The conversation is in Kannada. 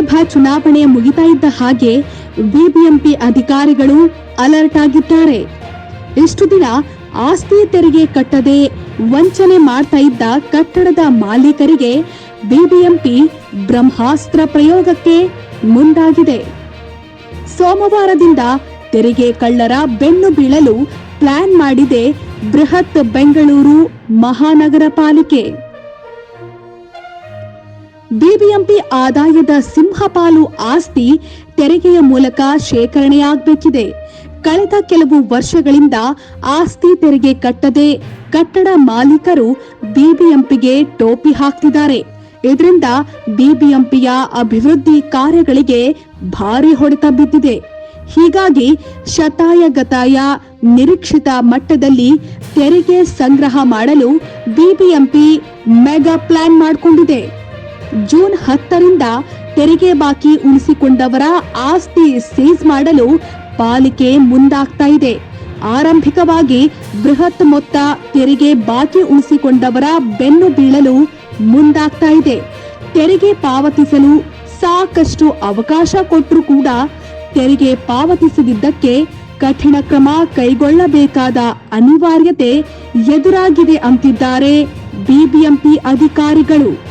ಲೋಕಸಭಾ ಚುನಾವಣೆ ಮುಗಿತಾ ಇದ್ದ ಹಾಗೆ ಬಿಬಿಎಂಪಿ ಅಧಿಕಾರಿಗಳು ಅಲರ್ಟ್ ಆಗಿದ್ದಾರೆ. ಇಷ್ಟು ದಿನ ಆಸ್ತಿ ತೆರಿಗೆ ಕಟ್ಟದೆ ವಂಚನೆ ಮಾಡ್ತಾ ಇದ್ದ ಕಟ್ಟಡದ ಮಾಲೀಕರಿಗೆ ಬಿಬಿಎಂಪಿ ಬ್ರಹ್ಮಾಸ್ತ್ರ ಪ್ರಯೋಗಕ್ಕೆ ಮುಂದಾಗಿದೆ. ಸೋಮವಾರದಿಂದ ತೆರಿಗೆ ಕಳ್ಳರ ಬೆನ್ನು ಬೀಳಲು ಪ್ಲಾನ್ ಮಾಡಿದೆ ಬೃಹತ್ ಬೆಂಗಳೂರು ಮಹಾನಗರ ಪಾಲಿಕೆ. ಬಿಬಿಎಂಪಿ ಆದಾಯದ ಸಿಂಹಪಾಲು ಆಸ್ತಿ ತೆರಿಗೆಯ ಮೂಲಕ ಶೇಖರಣೆಯಾಗಬೇಕಿದೆ. ಕಳೆದ ಕೆಲವು ವರ್ಷಗಳಿಂದ ಆಸ್ತಿ ತೆರಿಗೆ ಕಟ್ಟದೆ ಕಟ್ಟಡ ಮಾಲೀಕರು ಬಿಬಿಎಂಪಿಗೆ ಟೋಪಿ ಹಾಕ್ತಿದ್ದಾರೆ. ಇದರಿಂದ ಬಿಬಿಎಂಪಿಯ ಅಭಿವೃದ್ಧಿ ಕಾರ್ಯಗಳಿಗೆ ಭಾರಿ ಹೊಡೆತ ಬಿದ್ದಿದೆ. ಹೀಗಾಗಿ ಶತಾಯ ಗತಾಯ ನಿರೀಕ್ಷಿತ ಮಟ್ಟದಲ್ಲಿ ತೆರಿಗೆ ಸಂಗ್ರಹ ಮಾಡಲು ಬಿಬಿಎಂಪಿ ಮೆಗಾ ಪ್ಲಾನ್ ಮಾಡಿಕೊಂಡಿದೆ. ಜೂನ್ ಹತ್ತರಿಂದ ತೆರಿಗೆ ಬಾಕಿ ಉಳಿಸಿಕೊಂಡವರ ಆಸ್ತಿ ಸೀಸ್ ಮಾಡಲು ಪಾಲಿಕೆ ಮುಂದಾಗ್ತಾ ಇದೆ. ಆರಂಭಿಕವಾಗಿ ಬೃಹತ್ ಮೊತ್ತ ತೆರಿಗೆ ಬಾಕಿ ಉಳಿಸಿಕೊಂಡವರ ಬೆನ್ನು ಬೀಳಲು ಮುಂದಾಗ್ತಾ ಇದೆ. ತೆರಿಗೆ ಪಾವತಿಸಲು ಸಾಕಷ್ಟು ಅವಕಾಶ ಕೊಟ್ಟರೂ ಕೂಡ ತೆರಿಗೆ ಪಾವತಿಸದಿದ್ದಕ್ಕೆ ಕಠಿಣ ಕ್ರಮ ಕೈಗೊಳ್ಳಬೇಕಾದ ಅನಿವಾರ್ಯತೆ ಎದುರಾಗಿದೆ ಅಂತಿದ್ದಾರೆ ಬಿಬಿಎಂಪಿ ಅಧಿಕಾರಿಗಳು.